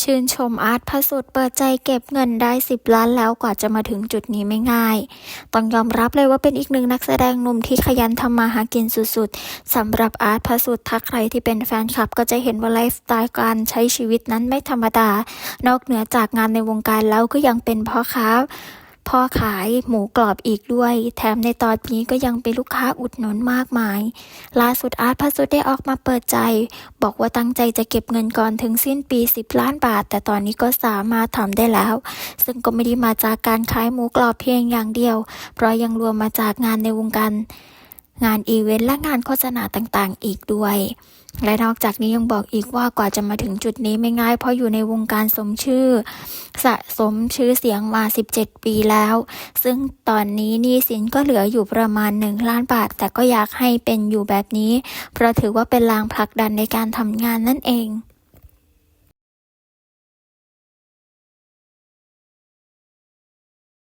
ชื่นชมอาร์ตพระสุดเปิดใจเก็บเงินได้ 10 ล้านแล้วกว่าจะมาถึงจุดนี้ไม่ง่าย ต้องยอมรับเลยว่าเป็นอีกหนึ่งนักแสดงหนุ่มที่ขยันทำมาหากินสุดๆสำหรับอาร์ตพระสุดถ้าใครที่เป็นแฟนคลับก็จะเห็นว่าไลฟ์สไตล์การใช้ชีวิตนั้นไม่ธรรมดา นอกเหนือจากงานในวงการแล้วก็ยังเป็นพ่อค้า พ่อขายหมูกรอบอีกด้วย แถมในตอนนี้ก็ยังเป็นลูกค้าอุดหนุนมากมาย ล่าสุดอาร์ตพระสุดได้ออกมาเปิดใจ บอกว่าตั้งใจจะเก็บเงินก่อนถึงสิ้นปี 10 ล้านบาท แต่ตอนนี้ก็สามารถทำได้แล้ว ซึ่งก็ไม่ได้มาจากการขายหมูกรอบเพียงอย่างเดียว เพราะยังรวมมาจากงานในวงการ งานอีเวนต์และงานโฆษณาต่างๆ อีกด้วย และนอกจากนี้ยังบอกอีกว่ากว่าจะมาถึงจุดนี้ไม่ง่าย เพราะอยู่ในวงการสมชื่อ สะสมชื่อเสียงมา 17 ปีแล้ว ซึ่งตอนนี้หนี้สินก็เหลืออยู่ประมาณ 1 ล้านบาท แต่ก็อยากให้เป็นอยู่แบบนี้ เพราะถือว่าเป็นลางผลักดันในการทำงานนั่นเอง